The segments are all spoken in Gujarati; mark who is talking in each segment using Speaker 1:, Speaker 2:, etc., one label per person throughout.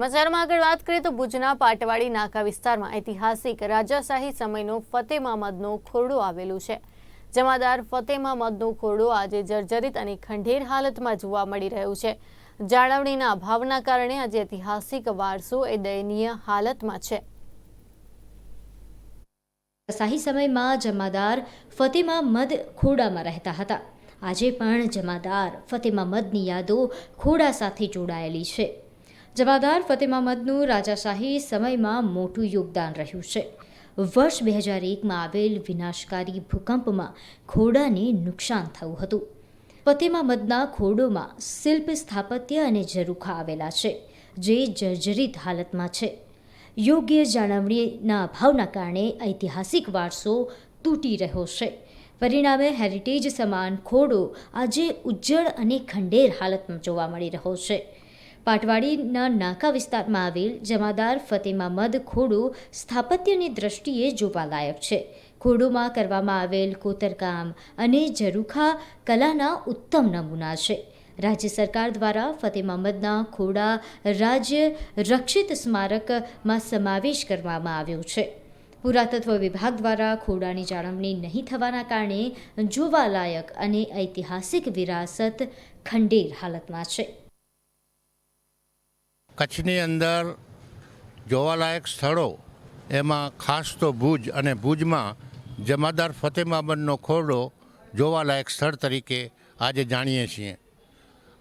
Speaker 1: સમાચારમાં આગળ વાત કરીએ તો ભુજના પાટવાડી નાકા વિસ્તારમાં ઐતિહાસિક રાજાશાહી સમયનો ફતેહ મહમદનો ખોરડો આવેલું છે. જમાદાર ફતેહ મહમદનો ખોરડો આજે જર્જરિત અને ખંડેર હાલતમાં જોવા મળી રહ્યું છે. જાળવણીના અભાવના કારણે આજે ઐતિહાસિક વારસો એ દયનીય હાલતમાં છે.
Speaker 2: શાહી સમયમાં જમાદાર ફતેમાં મદ ખોડામાં રહેતા હતા. આજે પણ જમાદાર ફતેમાં મદની યાદો ખોડા સાથે જોડાયેલી છે. જમાદાર ફતેમા મદનું રાજાશાહી સમયમાં મોટું યોગદાન રહ્યું છે. વર્ષ બે હજાર એકમાં આવેલ વિનાશકારી ભૂકંપમાં ખોડાને નુકસાન થયું હતું. ફતેમા મદના ખોડોમાં શિલ્પ સ્થાપત્ય અને ઝરૂખા આવેલા છે, જે જર્જરિત હાલતમાં છે. યોગ્ય જાળવણીના અભાવના કારણે ઐતિહાસિક વારસો તૂટી રહ્યો છે. પરિણામે હેરિટેજ સમાન ખોડો આજે ઉજ્જળ અને ખંડેર હાલતમાં જોવા મળી રહ્યો છે. પાટવાડીના નાકા વિસ્તારમાં આવેલ જમાદાર ફતેમા મદ ખોડો સ્થાપત્યની દ્રષ્ટિએ જોવાલાયક છે. ખોડોમાં કરવામાં આવેલ કોતરકામ અને ઝરૂખા કલાના ઉત્તમ નમૂના છે. રાજ્ય સરકાર દ્વારા ફતેહ મહમદના ખોડા રાજ્ય રક્ષિત સ્મારકમાં સમાવેશ કરવામાં આવ્યો છે. પુરાતત્વ વિભાગ દ્વારા ખોડાની જાળવણી નહીં થવાના કારણે જોવાલાયક અને ઐતિહાસિક વિરાસત ખંડેર હાલતમાં છે.
Speaker 3: કચ્છની અંદર જોવાલાયક સ્થળો, એમાં ખાસ તો ભુજ અને ભુજમાં જમાદાર ફતેમાબનનો ખોરડો જોવાલાયક સ્થળ તરીકે આજે જાણીએ છીએ.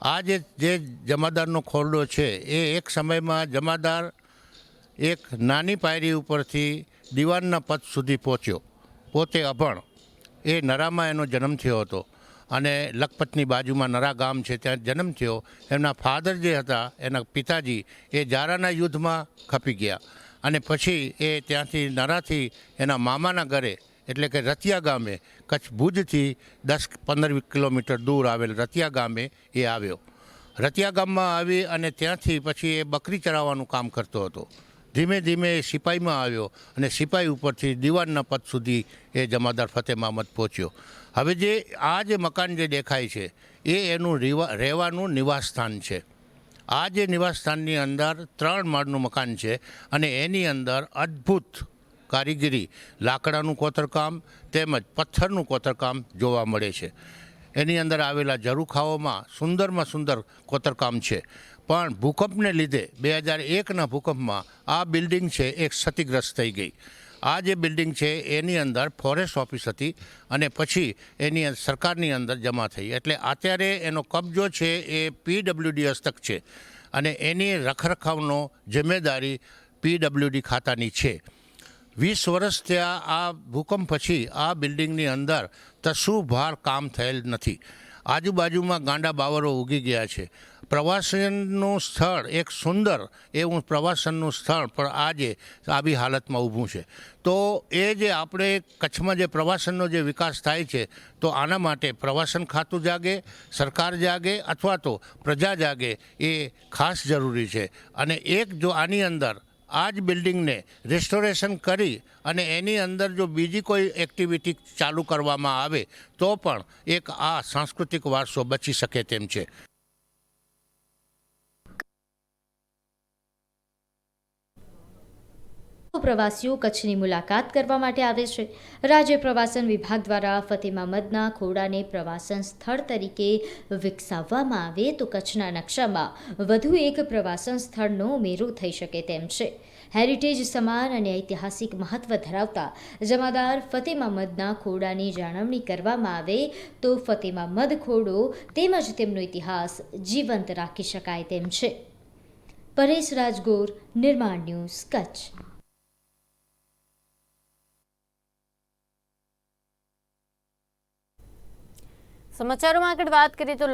Speaker 3: આ જે જમાદારનો ખોરડો છે, એ એક સમયમાં જમાદાર એક નાની પાયરી ઉપરથી દિવાનના પદ સુધી પહોંચ્યો. પોતે અભણ. એ નરામાં એનો જન્મ થયો હતો. અને લખપતની બાજુમાં નરા ગામ છે, ત્યાં જન્મ થયો. એમના ફાધર જે હતા, એના પિતાજી, એ જારાના યુદ્ધમાં ખપી ગયા. અને પછી એ ત્યાંથી નરાથી એના મામાના ઘરે, એટલે કે રતિયા ગામે, કચ્છ ભુજથી દસ પંદર કિલોમીટર દૂર આવેલ રતિયા ગામે એ આવ્યો. રતિયા ગામમાં આવી અને ત્યાંથી પછી એ બકરી ચરાવવાનું કામ કરતો હતો. ધીમે ધીમે એ સિપાહીમાં આવ્યો અને સિપાહી ઉપરથી દિવાનના પદ સુધી એ જમાદાર ફતેહ મહમદ પહોંચ્યો. હવે જે આ જે મકાન જે દેખાય છે, એ એનું રીવા, રહેવાનું નિવાસસ્થાન છે. આ જે નિવાસસ્થાનની અંદર ત્રણ માળનું મકાન છે અને એની અંદર અદ્ભુત કારીગરી, લાકડાનું કોતરકામ તેમજ પથ્થરનું કોતરકામ જોવા મળે છે. એની અંદર આવેલા ઝરૂખાઓમાં સુંદરમાં સુંદર કોતરકામ છે. પણ ભૂકંપને લીધે બે હજાર એકના ભૂકંપમાં આ બિલ્ડિંગ છે એ ક્ષતિગ્રસ્ત થઈ ગઈ. આ જે બિલ્ડિંગ છે એની અંદર ફોરેસ્ટ ઓફિસ હતી અને પછી એની સરકારની અંદર જમા થઈ. એટલે અત્યારે એનો કબજો છે એ પીડબ્લ્યુડી હસ્તક છે અને એની રખરખાવનો જિમ્મેદારી પીડબ્લ્યુડી ખાતાની છે. વીસ વર્ષ ત્યાં આ ભૂકંપ પછી આ બિલ્ડિંગની અંદર તશું ભાર કામ થયેલ નથી. આજુબાજુમાં ગાંડા બાવરો ઉગી ગયા છે. પ્રવાસનનું સ્થળ, એક સુંદર એવું પ્રવાસનનું સ્થળ, પણ આજે આવી હાલતમાં ઊભું છે. તો એ જે આપણે કચ્છમાં જે પ્રવાસનનો જે વિકાસ થાય છે, તો આના માટે પ્રવાસન ખાતું જાગે, સરકાર જાગે, અથવા તો પ્રજા જાગે એ ખાસ જરૂરી છે. અને એક જો આની અંદર આ જ બિલ્ડિંગને રેસ્ટોરેશન કરી અને એની અંદર જો બીજી કોઈ એક્ટિવિટી ચાલુ કરવામાં આવે, તો પણ એક આ સાંસ્કૃતિક વારસો બચી શકે તેમ છે.
Speaker 2: પ્રવાસીઓ કચ્છની મુલાકાત કરવા માટે આવે છે. રાજ્ય પ્રવાસન વિભાગ દ્વારા ફતેમા મદના ખોડાને પ્રવાસન સ્થળ તરીકે વિકસાવવામાં આવે તો કચ્છના નકશામાં વધુ એક પ્રવાસન સ્થળનો ઉમેરો થઈ શકે તેમ છે. હેરિટેજ સમાન અને ઐતિહાસિક મહત્વ ધરાવતા જમાદાર ફતેમા મદના ખોડાની જાળવણી કરવામાં આવે તો ફતેમા મદ ખોડો તેમજ તેમનો ઇતિહાસ જીવંત રાખી શકાય તેમ છે. પરેશ રાજગોર, નિર્માણ ન્યૂઝ કચ્છ.
Speaker 1: સમાચારોમાં આગળ વાત કરીએ તો